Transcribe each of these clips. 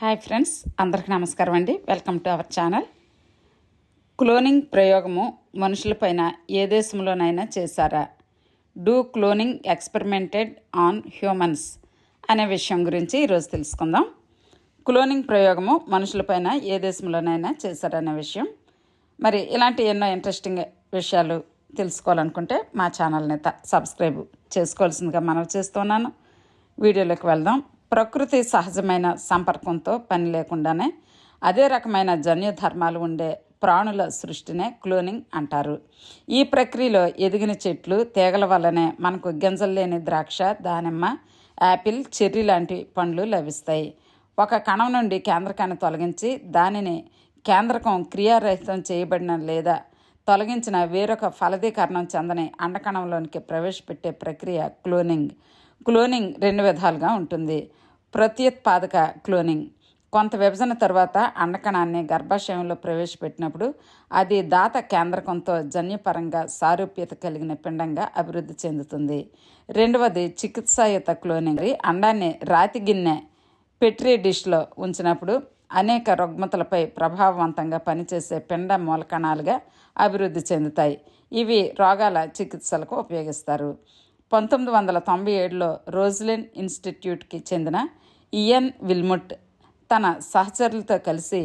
Hi friends అందరికీ నమస్కారం అండి. Welcome to our channel cloning ప్రయోగము మనుషులపైన ఏ దేశంలోనైనా చేశారా? Do cloning experimented on humans అనే విషయం గురించి ఈరోజు తెలుసుకుందాం. క్లోనింగ్ ప్రయోగము మనుషులపైన ఏ దేశంలోనైనా చేశారనే విషయం. మరి ఇలాంటి ఎన్నో ఇంట్రెస్టింగ్ విషయాలు తెలుసుకోవాలనుకుంటే మా ఛానల్ని త సబ్స్క్రైబ్ చేసుకోవాల్సిందిగా మనవి చేస్తున్నాను. వీడియోలోకి వెళ్దాం. ప్రకృతి సహజమైన సంపర్కంతో పని లేకుండానే అదే రకమైన జన్యు ధర్మాలు ఉండే ప్రాణుల సృష్టినే క్లోనింగ్ అంటారు. ఈ ప్రక్రియలో ఎదిగిన చెట్లు తీగల వల్లనే మనకు గింజలు లేని ద్రాక్ష దానిమ్మ యాపిల్ చెర్రీ లాంటి పండ్లు లభిస్తాయి. ఒక కణం నుండి కేంద్రకాన్ని తొలగించి దానిని కేంద్రకం క్రియారహితం చేయబడిన లేదా తొలగించిన వేరొక ఫలదీకరణం చెందని అండకణంలోనికి ప్రవేశపెట్టే ప్రక్రియ క్లోనింగ్. క్లోనింగ్ రెండు విధాలుగా ఉంటుంది. ప్రత్యుత్పాదక క్లోనింగ్. కొంత విభజన తర్వాత అండకణాన్ని గర్భాశయంలో ప్రవేశపెట్టినప్పుడు అది దాత కేంద్రకంతో జన్యుపరంగా సారూప్యత కలిగిన పిండంగా అభివృద్ధి చెందుతుంది. రెండవది చికిత్సాయుత క్లోనింగ్. అండాన్ని రాతి గిన్నె పెట్రీ డిష్లో ఉంచినప్పుడు అనేక రుగ్మతలపై ప్రభావవంతంగా పనిచేసే పిండ మూలకణాలుగా అభివృద్ధి చెందుతాయి. ఇవి రోగాల చికిత్సలకు ఉపయోగిస్తారు. పంతొమ్మిది వందల తొంభై ఏడులో రోజ్లిన్ ఇన్స్టిట్యూట్కి చెందిన ఇయన్ విల్ముట్ తన సహచరులతో కలిసి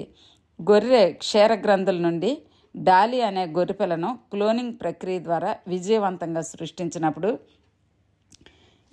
గొర్రె క్షీరగ్రంథుల నుండి డాలి అనే గొర్రెపిల్లను క్లోనింగ్ ప్రక్రియ ద్వారా విజయవంతంగా సృష్టించినప్పుడు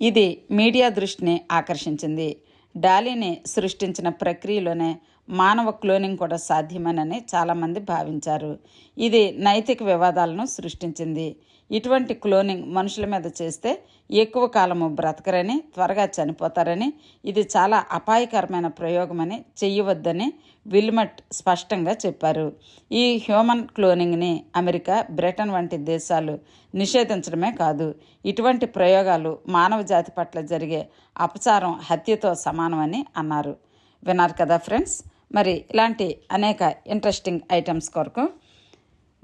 ఇది మీడియా దృష్టిని ఆకర్షించింది. డాలీని సృష్టించిన ప్రక్రియలోనే మానవ క్లోనింగ్ కూడా సాధ్యమేనని చాలామంది భావించారు. ఇది నైతిక వివాదాలను సృష్టించింది. ఇటువంటి క్లోనింగ్ మనుషుల మీద చేస్తే ఎక్కువ కాలము బ్రతకరని త్వరగా చనిపోతారని ఇది చాలా అపాయకరమైన ప్రయోగమని చెయ్యవద్దని విల్మట్ స్పష్టంగా చెప్పారు. ఈ హ్యూమన్ క్లోనింగ్ని అమెరికా బ్రిటన్ వంటి దేశాలు నిషేధించడమే కాదు ఇటువంటి ప్రయోగాలు మానవ జాతి పట్ల జరిగే అపచారం హత్యతో సమానమని అన్నారు. విన్నారు కదా ఫ్రెండ్స్? మరి ఇలాంటి అనేక ఇంట్రెస్టింగ్ ఐటమ్స్ కొరకు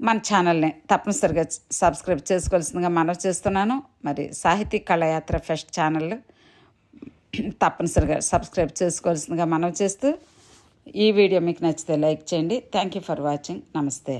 మన ఛానల్ని తప్పనిసరిగా సబ్స్క్రైబ్ చేసుకోవాల్సిందిగా మనవి చేస్తున్నాను. మరి సాహితీ కళయాత్ర ఫెస్ట్ ఛానల్ తప్పనిసరిగా సబ్స్క్రైబ్ చేసుకోవాల్సిందిగా మనవి చేస్తూ ఈ వీడియో మీకు నచ్చితే లైక్ చేయండి. థ్యాంక్ యూ ఫర్ వాచింగ్ నమస్తే